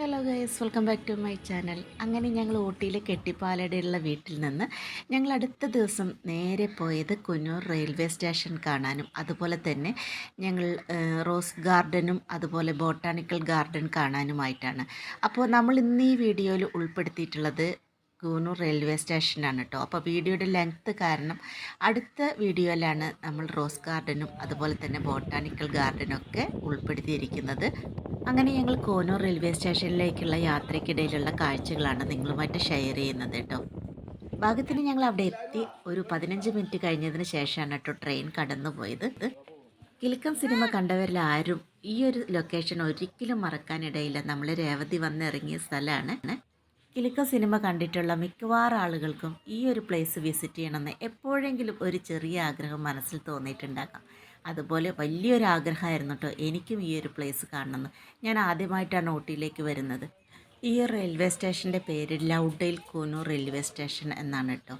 Hello guys welcome back to my channel അങ്ങനെ ഞങ്ങൾ ഊട്ടിയിലെ കെട്ടിപ്പാലടയുള്ള വീട്ടിൽ നിന്ന് ഞങ്ങൾ അടുത്ത ദിവസം നേരെ പോയത് കുന്നൂർ റെയിൽവേ സ്റ്റേഷൻ കാണാനും അതുപോലെ തന്നെ ഞങ്ങൾ റോസ് ഗാർഡനും അതുപോലെ ബോട്ടാണിക്കൽ ഗാർഡൻ കാണാനുമായിട്ടാണ്. അപ്പോൾ നമ്മൾ ഇന്ന് ഈ വീഡിയോയിൽ ഉൾപ്പെടുത്തിയിട്ടുള്ളത് കൂനൂർ റെയിൽവേ സ്റ്റേഷനാണ് കേട്ടോ അപ്പോൾ വീഡിയോയുടെ ലെങ്ത്ത് കാരണം അടുത്ത വീഡിയോയിലാണ് നമ്മൾ റോസ് ഗാർഡനും അതുപോലെ തന്നെ ബോട്ടാണിക്കൽ ഗാർഡനും ഒക്കെ ഉൾപ്പെടുത്തിയിരിക്കുന്നത്. അങ്ങനെ ഞങ്ങൾ കോനൂർ റെയിൽവേ സ്റ്റേഷനിലേക്കുള്ള യാത്രയ്ക്കിടയിലുള്ള കാഴ്ചകളാണ് നിങ്ങളുമായിട്ട് ഷെയർ ചെയ്യുന്നത് കേട്ടോ ഭാഗത്തിന് ഞങ്ങൾ അവിടെ എത്തി ഒരു പതിനഞ്ച് മിനിറ്റ് കഴിഞ്ഞതിന് ശേഷമാണ് കേട്ടോ ട്രെയിൻ കടന്നുപോയത്. കിലുക്കം സിനിമ കണ്ടവരിൽ ആരും ഈ ഒരു ലൊക്കേഷൻ ഒരിക്കലും മറക്കാനിടയില്ല. നമ്മൾ രേവതി വന്നിറങ്ങിയ സ്ഥലമാണ്. കിലുക്കം സിനിമ കണ്ടിട്ടുള്ള മിക്കവാറും ആളുകൾക്കും ഈ ഒരു പ്ലേസ് വിസിറ്റ് ചെയ്യണമെന്ന് എപ്പോഴെങ്കിലും ഒരു ചെറിയ ആഗ്രഹം മനസ്സിൽ തോന്നിയിട്ടുണ്ടാകാം. അതുപോലെ വലിയൊരു ആഗ്രഹമായിരുന്നു കേട്ടോ എനിക്കും ഈ ഒരു പ്ലേസ് കാണണമെന്ന്. ഞാൻ ആദ്യമായിട്ടാണ് ഊട്ടിയിലേക്ക് വരുന്നത്. ഈ റെയിൽവേ സ്റ്റേഷന്റെ പേര് ലൗഡെയിൽ കൂനൂർ റെയിൽവേ സ്റ്റേഷൻ എന്നാണ് കേട്ടോ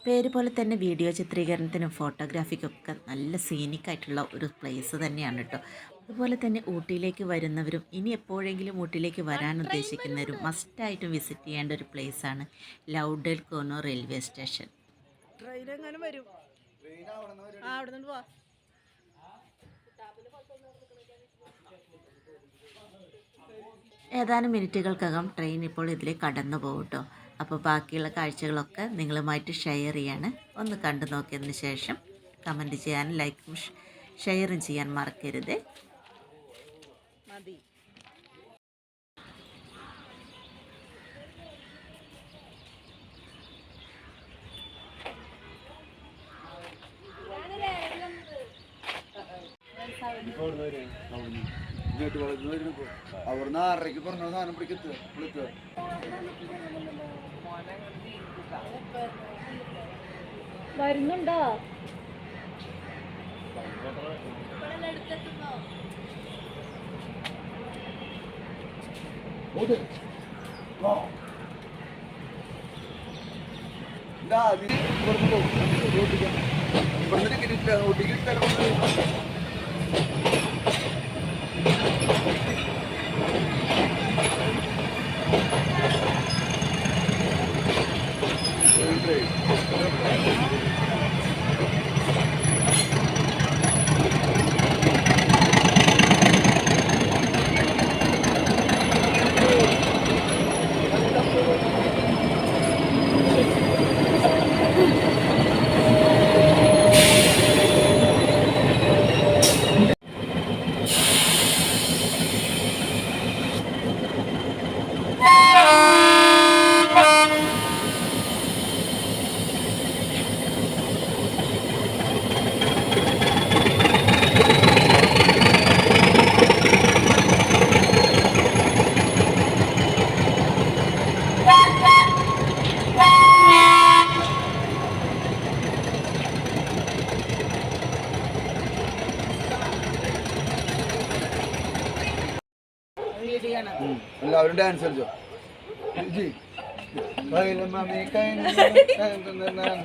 പേര് പോലെ തന്നെ വീഡിയോ ചിത്രീകരണത്തിനും ഫോട്ടോഗ്രാഫിക്കൊക്കെ നല്ല സീനിക്കായിട്ടുള്ള ഒരു പ്ലേസ് തന്നെയാണ് കേട്ടോ അതുപോലെ തന്നെ ഊട്ടിയിലേക്ക് വരുന്നവരും ഇനി എപ്പോഴെങ്കിലും ഊട്ടിയിലേക്ക് വരാൻ ഉദ്ദേശിക്കുന്നവരും മസ്റ്റായിട്ടും വിസിറ്റ് ചെയ്യേണ്ട ഒരു പ്ലേസാണ് ലൗഡൽ കോനോ റെയിൽവേ സ്റ്റേഷൻ. ട്രെയിൻ എങ്ങനെ വരും. ആ അവിടെ നിന്ന് പോവാ ഏതാനും മിനിറ്റുകൾക്കകം ട്രെയിൻ ഇപ്പോൾ ഇതിൽ കടന്നു പോകട്ടോ അപ്പോൾ ബാക്കിയുള്ള കാഴ്ചകളൊക്കെ നിങ്ങളുമായിട്ട് ഷെയർ ചെയ്യാണ്. ഒന്ന് കണ്ടു നോക്കിയതിന് ശേഷം കമന്റ് ചെയ്യാനും ലൈക്കും ഷെയറും ചെയ്യാൻ മറക്കരുത്. അവിടുന്ന് ആറരയ്ക്ക് പറഞ്ഞ സാധനം പിടിക്കത്ത് വിളിക്കുക വരുന്നുണ്ടോ? Hold it. Go. ഇതാ അതിന് പുറത്ത് പോകും ഓട്ടിക്കാം വന്നിട്ട് കിട്ടിയിട്ടില്ല ഓട്ടിക്കിട്ട് എല്ലാവരും ഡാൻസ് കളിച്ചോ ജി. മമ്മി, മമ്മി, മമ്മി, കൈല മമ്മി.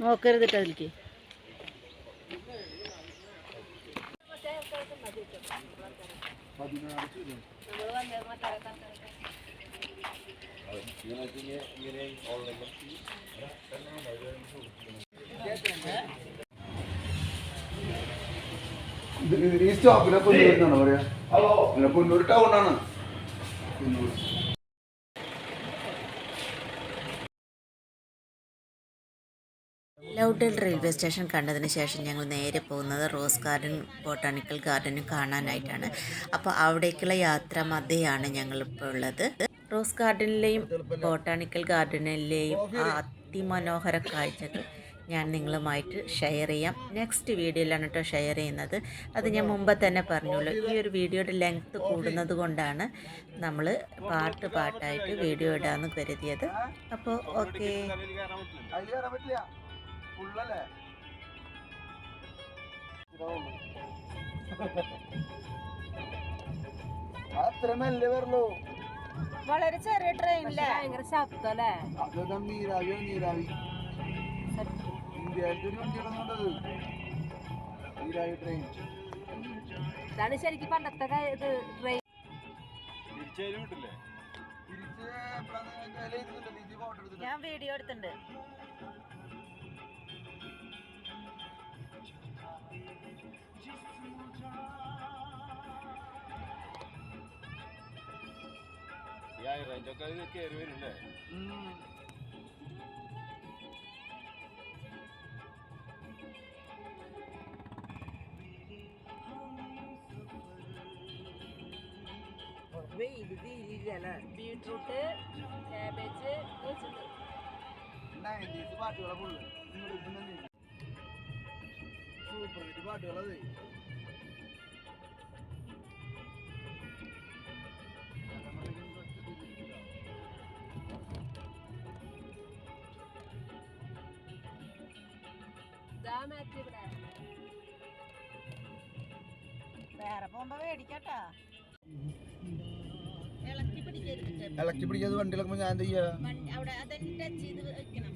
നോക്കരുത് കേട്ടോ അതിലേക്ക്. ഈ സ്റ്റോപ്പിലെ പൊന്നൂർ എന്നാണ് പറയാ? പൊന്നൂർ ടൗൺ ആണ്. പൊന്നൂർ. ലൗഡൽ റെയിൽവേ സ്റ്റേഷൻ കണ്ടതിന് ശേഷം ഞങ്ങൾ നേരെ പോകുന്നത് റോസ് ഗാർഡൻ ബോട്ടാണിക്കൽ ഗാർഡനും കാണാനായിട്ടാണ്. അപ്പോൾ അവിടേക്കുള്ള യാത്ര മധ്യയാണ് ഞങ്ങളിപ്പോൾ ഉള്ളത്. റോസ് ഗാർഡനിലെയും ബോട്ടാണിക്കൽ ഗാർഡനിലെയും അതിമനോഹര കാഴ്ചകൾ ഞാൻ നിങ്ങളുമായിട്ട് ഷെയർ ചെയ്യാം. നെക്സ്റ്റ് വീഡിയോയിലാണ് കേട്ടോ ഷെയർ ചെയ്യുന്നത്. അത് ഞാൻ മുമ്പ് തന്നെ പറഞ്ഞുള്ളൂ. ഈ ഒരു വീഡിയോയുടെ ലെങ്ത്ത് കൂടുന്നത് കൊണ്ടാണ് നമ്മൾ പാട്ട് പാട്ടായിട്ട് വീഡിയോ ഇടാമെന്ന് കരുതിയത്. അപ്പോൾ ഓക്കെ. ഫുള്ളല്ലേ? അത്ര മെല്ലെ വരുള്ളൂ വളരെ ചെറിയ ട്രെയിൻ ഭയങ്കര ശബ്ദല്ലേ? അതൊക്കെ നീരാവിയോ നീരാവി ഇന്ത്യയിലത്തെ ഒരു വണ്ടിയാണ് കണ്ടത്. നീരാവി ട്രെയിൻ ഇതാണ് ശരിക്കും പണ്ടത്തെ ഇത് ട്രെയിൻ തിരിച്ചു വിട്ടില്ലേ ഞാൻ വീഡിയോ എടുത്തിട്ടുണ്ട്. ബീട്രൂട്ട് കാബേജ് വെച്ചിട്ട്. 90s പാട്ടുകളെ ഫുള്ള് സൂപ്പർ പാട്ടുകളത് വേറെ പോകുമ്പോ മേടിക്കട്ടാ. ഇളക്കി പിടിക്കരുത്. വണ്ടികളൊക്കെ ഞാൻ എന്താ ചെയ്യാ? അവിടെ അതെന്നെ ടച്ച് ചെയ്ത് വെക്കണം.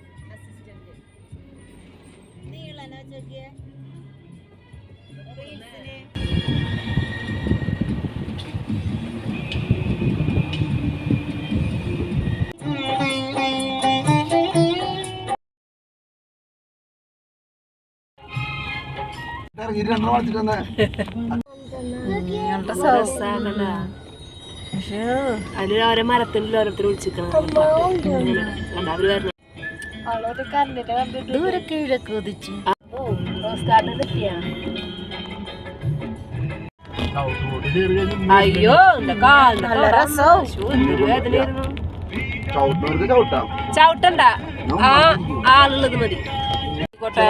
നീളന ചോക്കിയ രണ്ടെണ്ണം വളച്ചിട്ട് വന്നേ അതിൽ ഓരോ മരത്തിൽ ഓരോരുത്തർ വിളിച്ചിരിക്കണം അവർ വരണം. ദൂരെ കിഴക്ക് കൊതിച്ചു അയ്യോ ചവിട്ടണ്ട. ആ ആളുള്ളത് മതി. ആയിക്കോട്ടെ.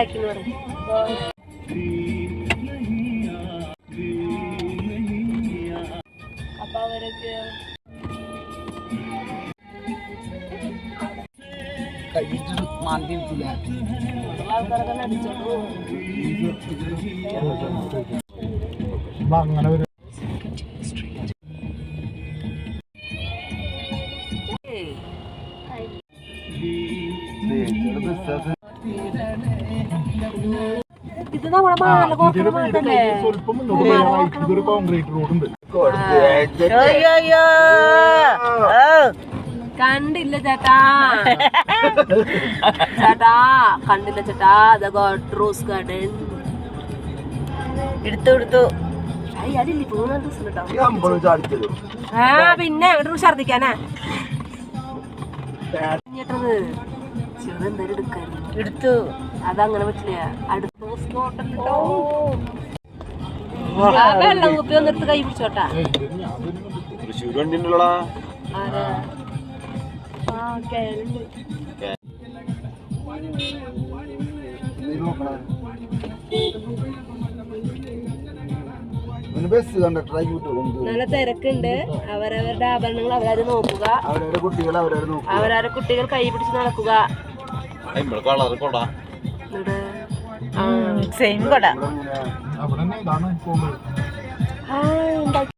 ഉണ്ടാക്കി പറഞ്ഞു അപ്പൊ അവരൊക്കെ കയ്യിട്ട് മാന്തി ആൾക്കാരൊക്കെ നടിച്ചോണ്ട് പോകും. അങ്ങനെ ഇത് നമ്മളെ മാല കോക്കണ മാലല്ലേ ഇതൊരു കോൺക്രീറ്റ് റോഡ് ഉണ്ട്. കണ്ടില്ല ചേട്ടാ. ചേട്ടാ കണ്ടില്ല ചേട്ടാ. ദ ഗോഡ് റോസ് ഗാർഡൻ. എടുത്തു എടുത്തു. ആ പിന്നെ ഛർദിക്കാനാ എടുത്തു. അതങ്ങനെ പറ്റില്ല. അടുത്ത സ്പോട്ട് വെള്ളം കുപ്പി ഒന്നെടുത്ത് കൈ പിടിച്ചോട്ടാ. തൃശ്ശൂർ നല്ല തിരക്കുണ്ട്. അവരവരുടെ ആഭരണങ്ങൾ അവരത് നോക്കുക. അവരവരുടെ കുട്ടികൾ അവരവർ നോക്കുക. അവരവരുടെ കുട്ടികൾ കൈ പിടിച്ച് നടക്കുക. സെയിം കൊട. അവിടെ തന്നെ ഇതാണ് പോകുന്നത്.